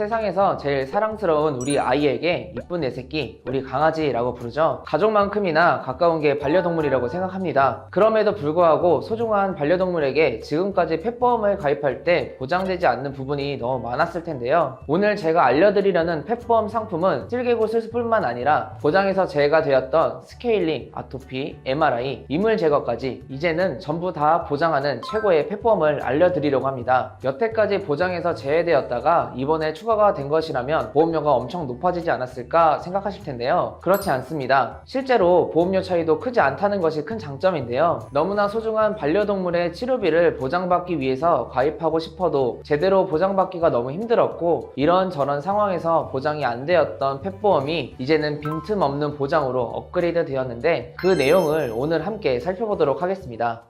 세상에서 제일 사랑스러운 우리 아이에게 이쁜 내 새끼, 우리 강아지라고 부르죠. 가족만큼이나 가까운 게 반려동물이라고 생각합니다. 그럼에도 불구하고 소중한 반려동물에게 지금까지 펫보험을 가입할 때 보장되지 않는 부분이 너무 많았을 텐데요. 오늘 제가 알려드리려는 펫보험 상품은 쓸개구슬뿐만 아니라 보장에서 제외가 되었던 스케일링, 아토피, MRI, 이물 제거까지 이제는 전부 다 보장하는 최고의 펫보험을 알려드리려고 합니다. 여태까지 보장에서 제외되었다가 이번에 추가 가 된 것이라면 보험료가 엄청 높아지지 않았을까 생각하실 텐데요. 그렇지 않습니다. 실제로 보험료 차이도 크지 않다는 것이 큰 장점인데요. 너무나 소중한 반려동물의 치료비를 보장받기 위해서 가입하고 싶어도 제대로 보장받기가 너무 힘들었고 이런저런 상황에서 보장이 안 되었던 펫보험이 이제는 빈틈없는 보장으로 업그레이드 되었는데 그 내용을 오늘 함께 살펴보도록 하겠습니다.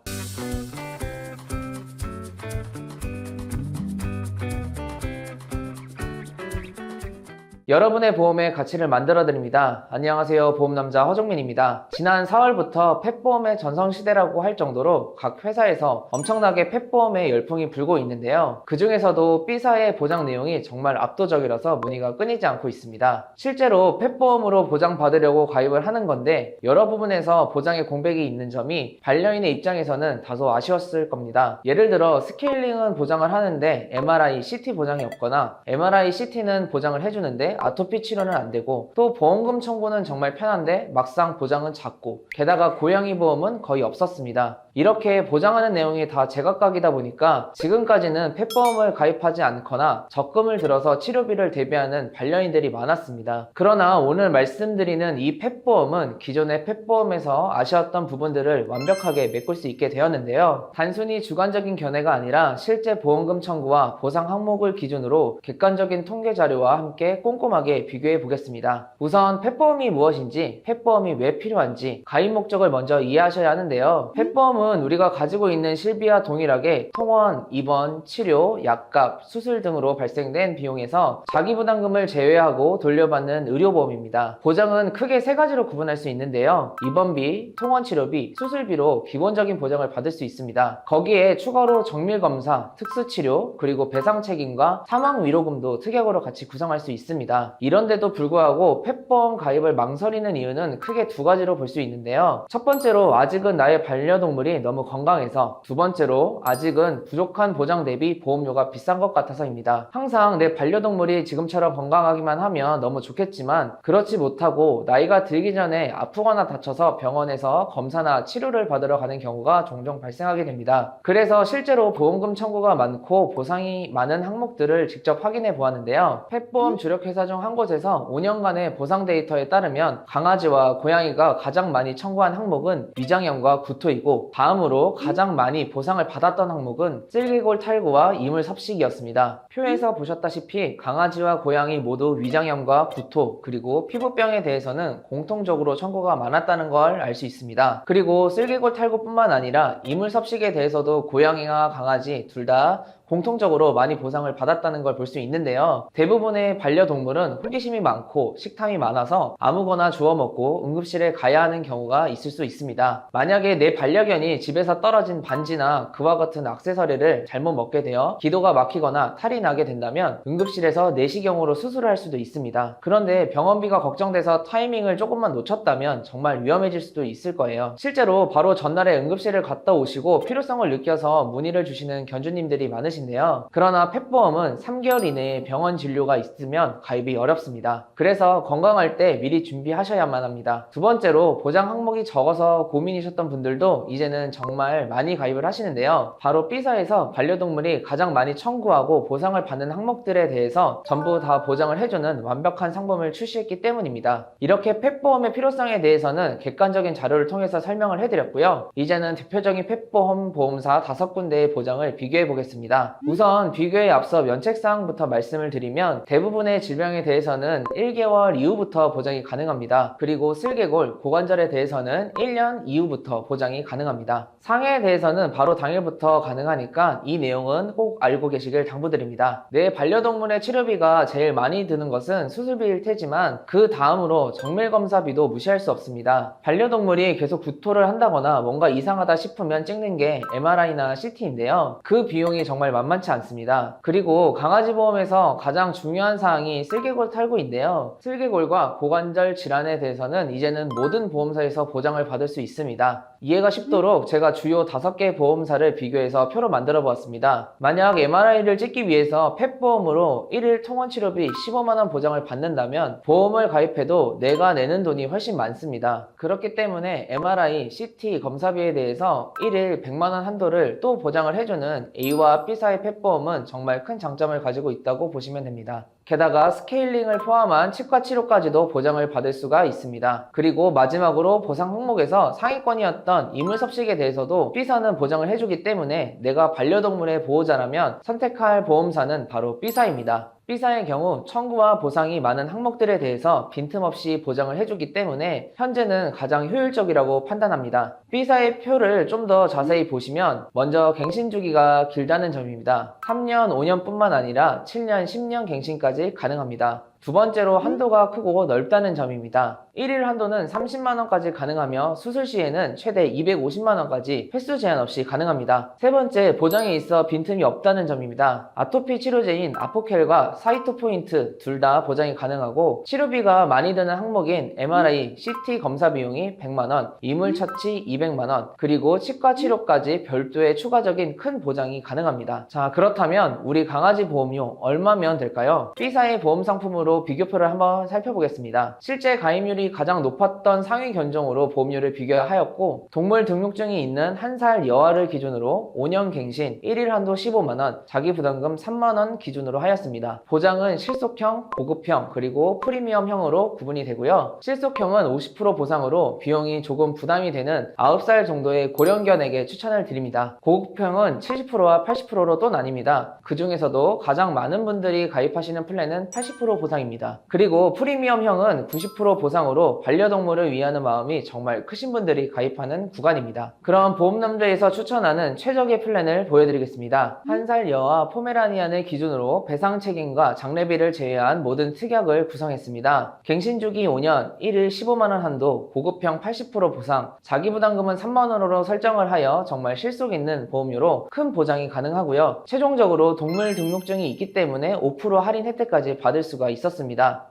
여러분의 보험의 가치를 만들어 드립니다. 안녕하세요. 보험남자 허종민입니다. 지난 4월부터 펫보험의 전성시대라고 할 정도로 각 회사에서 엄청나게 펫보험의 열풍이 불고 있는데요. 그 중에서도 B사의 보장 내용이 정말 압도적이라서 문의가 끊이지 않고 있습니다. 실제로 펫보험으로 보장받으려고 가입을 하는 건데 여러 부분에서 보장의 공백이 있는 점이 반려인의 입장에서는 다소 아쉬웠을 겁니다. 예를 들어 스케일링은 보장을 하는데 MRI, CT 보장이 없거나 MRI, CT는 보장을 해주는데 아토피 치료는 안 되고 또 보험금 청구는 정말 편한데 막상 보장은 작고 게다가 고양이 보험은 거의 없었습니다. 이렇게 보장하는 내용이 다 제각각이다 보니까 지금까지는 펫보험을 가입하지 않거나 적금을 들어서 치료비를 대비하는 반려인들이 많았습니다. 그러나 오늘 말씀드리는 이 펫보험은 기존의 펫보험에서 아쉬웠던 부분들을 완벽하게 메꿀 수 있게 되었는데요. 단순히 주관적인 견해가 아니라 실제 보험금 청구와 보상 항목을 기준으로 객관적인 통계 자료와 함께 꼼꼼 하게 비교해 보겠습니다. 우선 펫보험이 무엇인지, 펫보험이 왜 필요한지 가입 목적을 먼저 이해하셔야 하는데요. 펫보험은 우리가 가지고 있는 실비와 동일하게 통원, 입원, 치료, 약값, 수술 등으로 발생된 비용에서 자기 부담금을 제외하고 돌려받는 의료보험입니다. 보장은 크게 세 가지로 구분할 수 있는데요. 입원비, 통원 치료비, 수술비로 기본적인 보장을 받을 수 있습니다. 거기에 추가로 정밀검사, 특수치료, 그리고 배상 책임과 사망 위로금도 특약으로 같이 구성할 수 있습니다. 이런데도 불구하고 펫보험 가입을 망설이는 이유는 크게 두 가지로 볼 수 있는데요. 첫 번째로 아직은 나의 반려동물이 너무 건강해서 두 번째로 아직은 부족한 보장 대비 보험료가 비싼 것 같아서입니다. 항상 내 반려동물이 지금처럼 건강하기만 하면 너무 좋겠지만 그렇지 못하고 나이가 들기 전에 아프거나 다쳐서 병원에서 검사나 치료를 받으러 가는 경우가 종종 발생하게 됩니다. 그래서 실제로 보험금 청구가 많고 보상이 많은 항목들을 직접 확인해 보았는데요. 펫보험 주력회사 중 한 곳에서 5년간의 보상 데이터에 따르면 강아지와 고양이가 가장 많이 청구한 항목은 위장염과 구토이고 다음으로 가장 많이 보상을 받았던 항목은 쓸개골 탈구와 이물 섭식이었습니다. 표에서 보셨다시피 강아지와 고양이 모두 위장염과 구토 그리고 피부병에 대해서는 공통적으로 청구가 많았다는 걸 알 수 있습니다. 그리고 쓸개골 탈구뿐만 아니라 이물 섭식에 대해서도 고양이와 강아지 둘 다 공통적으로 많이 보상을 받았다는 걸 볼 수 있는데요. 대부분의 반려동물은 호기심이 많고 식탐이 많아서 아무거나 주워 먹고 응급실에 가야 하는 경우가 있을 수 있습니다. 만약에 내 반려견이 집에서 떨어진 반지나 그와 같은 액세서리를 잘못 먹게 되어 기도가 막히거나 탈이 나게 된다면 응급실에서 내시경으로 수술을 할 수도 있습니다. 그런데 병원비가 걱정돼서 타이밍을 조금만 놓쳤다면 정말 위험해질 수도 있을 거예요. 실제로 바로 전날에 응급실을 갔다 오시고 필요성을 느껴서 문의를 주시는 견주님들이 많으신 데요. 그러나 펫보험은 3개월 이내에 병원 진료가 있으면 가입이 어렵습니다. 그래서 건강할 때 미리 준비하셔야만 합니다. 두 번째로 보장 항목이 적어서 고민이셨던 분들도 이제는 정말 많이 가입을 하시는데요. 바로 B사에서 반려동물이 가장 많이 청구하고 보상을 받는 항목들에 대해서 전부 다 보장을 해주는 완벽한 상품을 출시했기 때문입니다. 이렇게 펫보험의 필요성에 대해서는 객관적인 자료를 통해서 설명을 해드렸고요. 이제는 대표적인 펫보험 보험사 다섯 군데의 보장을 비교해 보겠습니다. 우선 비교에 앞서 면책사항부터 말씀을 드리면 대부분의 질병에 대해서는 1개월 이후부터 보장이 가능합니다. 그리고 쓸개골, 고관절에 대해서는 1년 이후부터 보장이 가능합니다. 상해에 대해서는 바로 당일부터 가능하니까 이 내용은 꼭 알고 계시길 당부드립니다. 내 반려동물의 치료비가 제일 많이 드는 것은 수술비일 테지만 그 다음으로 정밀검사비도 무시할 수 없습니다. 반려동물이 계속 구토를 한다거나 뭔가 이상하다 싶으면 찍는 게 MRI나 CT인데요. 그 비용이 정말 만만치 않습니다. 그리고 강아지 보험에서 가장 중요한 사항이 슬개골 탈구인데요. 슬개골과 고관절 질환에 대해서는 이제는 모든 보험사에서 보장을 받을 수 있습니다. 이해가 쉽도록 제가 주요 5개 보험사를 비교해서 표로 만들어 보았습니다. 만약 MRI를 찍기 위해서 펫보험으로 1일 통원 치료비 15만원 보장을 받는다면 보험을 가입해도 내가 내는 돈이 훨씬 많습니다. 그렇기 때문에 MRI, CT 검사비에 대해서 1일 100만원 한도를 또 보장을 해주는 A와 B사의 펫보험은 정말 큰 장점을 가지고 있다고 보시면 됩니다. 게다가 스케일링을 포함한 치과 치료까지도 보장을 받을 수가 있습니다. 그리고 마지막으로 보상 항목에서 상위권이었던 이물섭식에 대해서도 B사는 보장을 해주기 때문에 내가 반려동물의 보호자라면 선택할 보험사는 바로 B사입니다. B사의 경우 청구와 보상이 많은 항목들에 대해서 빈틈없이 보장을 해주기 때문에 현재는 가장 효율적이라고 판단합니다. B사의 표를 좀 더 자세히 보시면 먼저 갱신 주기가 길다는 점입니다. 3년, 5년뿐만 아니라 7년, 10년 갱신까지 가능합니다. 두 번째로 한도가 크고 넓다는 점입니다. 1일 한도는 30만원까지 가능하며 수술 시에는 최대 250만원까지 횟수 제한 없이 가능합니다. 세 번째, 보장에 있어 빈틈이 없다는 점입니다. 아토피 치료제인 아포켈과 사이토 포인트 둘 다 보장이 가능하고 치료비가 많이 드는 항목인 MRI, CT 검사 비용이 100만원, 이물 처치 200만원, 그리고 치과 치료까지 별도의 추가적인 큰 보장이 가능합니다. 자, 그렇다면 우리 강아지 보험료 얼마면 될까요? B사의 보험 상품으로 비교표를 한번 살펴보겠습니다. 실제 가입률이 가장 높았던 상위 견종으로 보험료를 비교하였고 동물 등록증이 있는 한 살 여아를 기준으로 5년 갱신, 1일 한도 15만원, 자기 부담금 3만원 기준으로 하였습니다. 보장은 실속형, 고급형, 그리고 프리미엄형으로 구분이 되고요. 실속형은 50% 보상으로 비용이 조금 부담이 되는 9살 정도의 고령견에게 추천을 드립니다. 고급형은 70%와 80%로 또 나뉩니다. 그 중에서도 가장 많은 분들이 가입하시는 플랜은 80% 보상 입니다. 그리고 프리미엄형은 90% 보상으로 반려동물을 위하는 마음이 정말 크신 분들이 가입하는 구간입니다. 그럼 보험남자에서 추천하는 최적의 플랜을 보여드리겠습니다. 한 살 여아 포메라니안을 기준으로 배상 책임과 장례비를 제외한 모든 특약을 구성했습니다. 갱신 주기 5년, 1일 15만원 한도, 고급형 80% 보상, 자기부담금은 3만원으로 설정을 하여 정말 실속 있는 보험료로 큰 보장이 가능하고요. 최종적으로 동물 등록증이 있기 때문에 5% 할인 혜택까지 받을 수가 있었습니다. 있었습니다.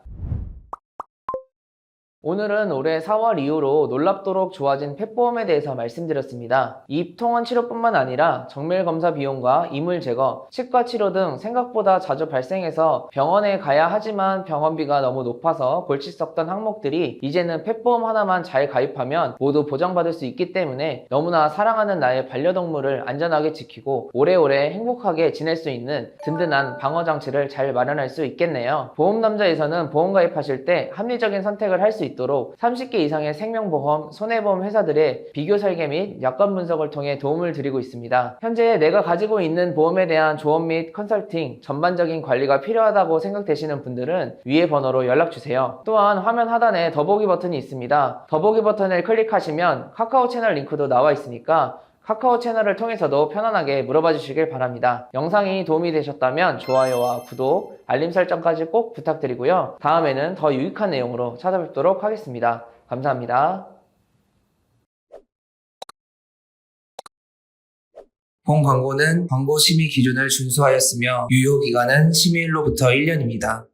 오늘은 올해 4월 이후로 놀랍도록 좋아진 펫보험에 대해서 말씀드렸습니다. 입통원 치료뿐만 아니라 정밀 검사 비용과 이물 제거, 치과 치료 등 생각보다 자주 발생해서 병원에 가야 하지만 병원비가 너무 높아서 골치 썩던 항목들이 이제는 펫보험 하나만 잘 가입하면 모두 보장받을 수 있기 때문에 너무나 사랑하는 나의 반려동물을 안전하게 지키고 오래오래 행복하게 지낼 수 있는 든든한 방어 장치를 잘 마련할 수 있겠네요. 보험남자에서는 보험 가입하실 때 합리적인 선택을 할수 있도록 30개 이상의 생명보험, 손해보험 회사들의 비교 설계 및 약관 분석을 통해 도움을 드리고 있습니다. 현재 내가 가지고 있는 보험에 대한 조언 및 컨설팅, 전반적인 관리가 필요하다고 생각되시는 분들은 위의 번호로 연락 주세요. 또한 화면 하단에 더보기 버튼이 있습니다. 더보기 버튼을 클릭하시면 카카오 채널 링크도 나와 있으니까 카카오 채널을 통해서도 편안하게 물어봐 주시길 바랍니다. 영상이 도움이 되셨다면 좋아요와 구독, 알림 설정까지 꼭 부탁드리고요. 다음에는 더 유익한 내용으로 찾아뵙도록 하겠습니다. 감사합니다. 본 광고는 광고 심의 기준을 준수하였으며 유효 기간은 심의일로부터 1년입니다.